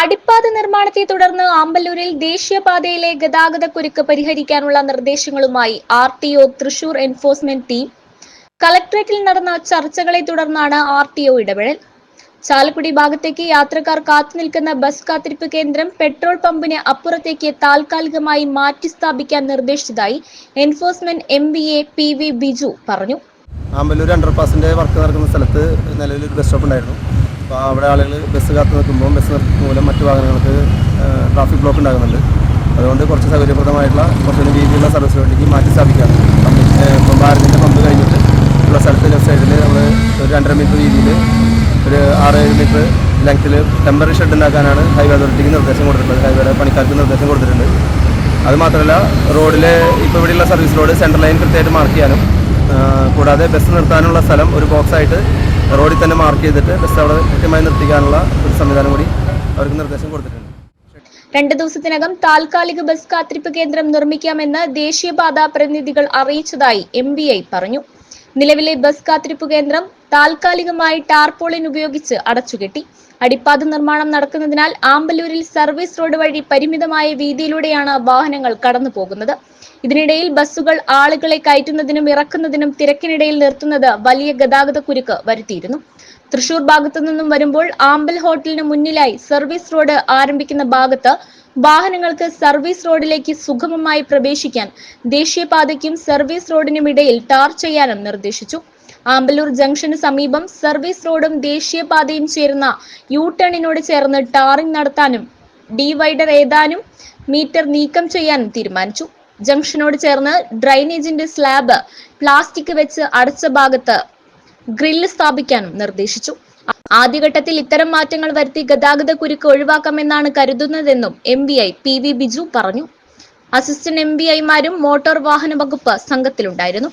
അടിപ്പാത നിർമ്മാണത്തെ തുടർന്ന് ആമ്പല്ലൂരിൽ ദേശീയപാതയിലെ ഗതാഗതക്കുരുക്ക് പരിഹരിക്കാനുള്ള നിർദ്ദേശങ്ങളുമായി R T O Thrissur enforcement team. കളക്ടറേറ്റിൽ നടന്ന ചർച്ചകളെ തുടർന്നാണ് ആർ ടി ഒ ഇടപെടൽ. ചാലക്കുടി ഭാഗത്തേക്ക് യാത്രക്കാർ കാത്തുനിൽക്കുന്ന ബസ് കാത്തിരിപ്പ് കേന്ദ്രം പെട്രോൾ പമ്പിന് അപ്പുറത്തേക്ക് താൽക്കാലികമായി മാറ്റി സ്ഥാപിക്കാൻ നിർദ്ദേശിച്ചതായി enforcement M B A P V Biju പറഞ്ഞു. ആമ്പല്ലൂർ അണ്ടർപാസിന്റെ വർക്ക് നടക്കുന്ന സ്ഥലത്ത് നിലവിൽ ബസ് സ്റ്റോപ്പ് ഉണ്ടായിരുന്നു. അപ്പോൾ അവിടെ ആളുകൾ ബസ് കാത്ത് നിൽക്കുമ്പോൾ ബസ് മൂലം മറ്റു വാഹനങ്ങൾക്ക് ട്രാഫിക് ബ്ലോക്ക് ഉണ്ടാകുന്നുണ്ട്. അതുകൊണ്ട് കുറച്ച് സൗകര്യപ്രദമായിട്ടുള്ള കുറച്ചുകൂടി വീതിയുള്ള സർവീസ് വേണ്ടിക്ക് മാറ്റി സ്ഥാപിക്കാം ഇപ്പം ഭാരതിന്റെ പമ്പ് കഴിഞ്ഞിട്ട് ഉള്ള സ്ഥലത്ത് ലെഫ്റ്റ് സൈഡിൽ നമ്മൾ ഒരു രണ്ടര മീറ്റർ വീതിയിൽ ഒരു ആറ് ഏഴ് മീറ്റർ ലെങ്ത്തിൽ ടെമ്പററി ഷെഡ് ഉണ്ടാക്കാനാണ് ഹൈവേ അതോറിറ്റിക്ക് നിർദ്ദേശം കൊടുത്തിട്ടുള്ളത്. ഹൈവേയുടെ പണിക്കാർക്ക് നിർദ്ദേശം കൊടുത്തിട്ടുണ്ട്. അത് മാത്രമല്ല റോഡിലെ ഇപ്പോൾ ഇവിടെയുള്ള സർവീസ് റോഡ് സെൻട്രൽ ലൈൻ കൃത്യമായിട്ട് മാർക്ക് ചെയ്യാനും കൂടാതെ ബസ് നിർത്താനുള്ള സ്ഥലം ഒരു ബോക്സ് ആയിട്ട് റോഡിൽ തന്നെ മാർക്ക് ചെയ്തിട്ട് ബസ് അവിടെ കൃത്യമായി നിർത്തിക്കാനുള്ള ഒരു സംവിധാനം കൂടി അവർക്ക് നിർദ്ദേശം കൊടുത്തിട്ടുണ്ട്. രണ്ട് ദിവസത്തിനകം താൽക്കാലിക ബസ് കാത്തിരിപ്പ് കേന്ദ്രം നിർമ്മിക്കാമെന്ന് ദേശീയപാത പ്രതിനിധികൾ അറിയിച്ചതായി എം പറഞ്ഞു. നിലവിലെ ബസ് കാത്തിരിപ്പ് കേന്ദ്രം താൽക്കാലികമായി ടാർപോളിൻ ഉപയോഗിച്ച് അടച്ചുകെട്ടി. അടിപ്പാത നിർമ്മാണം നടക്കുന്നതിനാൽ ആമ്പല്ലൂരിൽ സർവീസ് റോഡ് വഴി പരിമിതമായ വീതിയിലൂടെയാണ് വാഹനങ്ങൾ കടന്നു പോകുന്നത്. ഇതിനിടയിൽ ബസ്സുകൾ ആളുകളെ കയറ്റുന്നതിനും ഇറക്കുന്നതിനും തിരക്കിനിടയിൽ നിർത്തുന്നത് വലിയ ഗതാഗത കുരുക്ക് വരുത്തിയിരുന്നു. തൃശൂർ ഭാഗത്തു നിന്നും വരുമ്പോൾ ആമ്പൽ ഹോട്ടലിന് മുന്നിലായി സർവീസ് റോഡ് ആരംഭിക്കുന്ന ഭാഗത്ത് വാഹനങ്ങൾക്ക് സർവീസ് റോഡിലേക്ക് സുഗമമായി പ്രവേശിക്കാൻ ദേശീയപാതയ്ക്കും സർവീസ് റോഡിനും ഇടയിൽ ടാർ ചെയ്യാനും നിർദ്ദേശിച്ചു. ആമ്പലൂർ ജംഗ്ഷന് സമീപം സർവീസ് റോഡും ദേശീയപാതയും ചേർന്ന യു ടേണിനോട് ചേർന്ന് ടാറിംഗ് നടത്താനും ഡിവൈഡർ ഏതാനും മീറ്റർ നീക്കം ചെയ്യാനും തീരുമാനിച്ചു. ജംഗ്ഷനോട് ചേർന്ന് ഡ്രൈനേജിന്റെ സ്ലാബ് പ്ലാസ്റ്റിക് വെച്ച് അടച്ച ഭാഗത്ത് ഗ്രില്ല് സ്ഥാപിക്കാനും നിർദ്ദേശിച്ചു. ആദ്യഘട്ടത്തിൽ ഇത്തരം മാറ്റങ്ങൾ വരുത്തി ഗതാഗത കുരുക്ക് ഒഴിവാക്കാമെന്നാണ് കരുതുന്നതെന്നും M V I P V Biju പറഞ്ഞു. അസിസ്റ്റന്റ് എം വി ഐമാരും മോട്ടോർ വാഹന വകുപ്പ് സംഘത്തിലുണ്ടായിരുന്നു.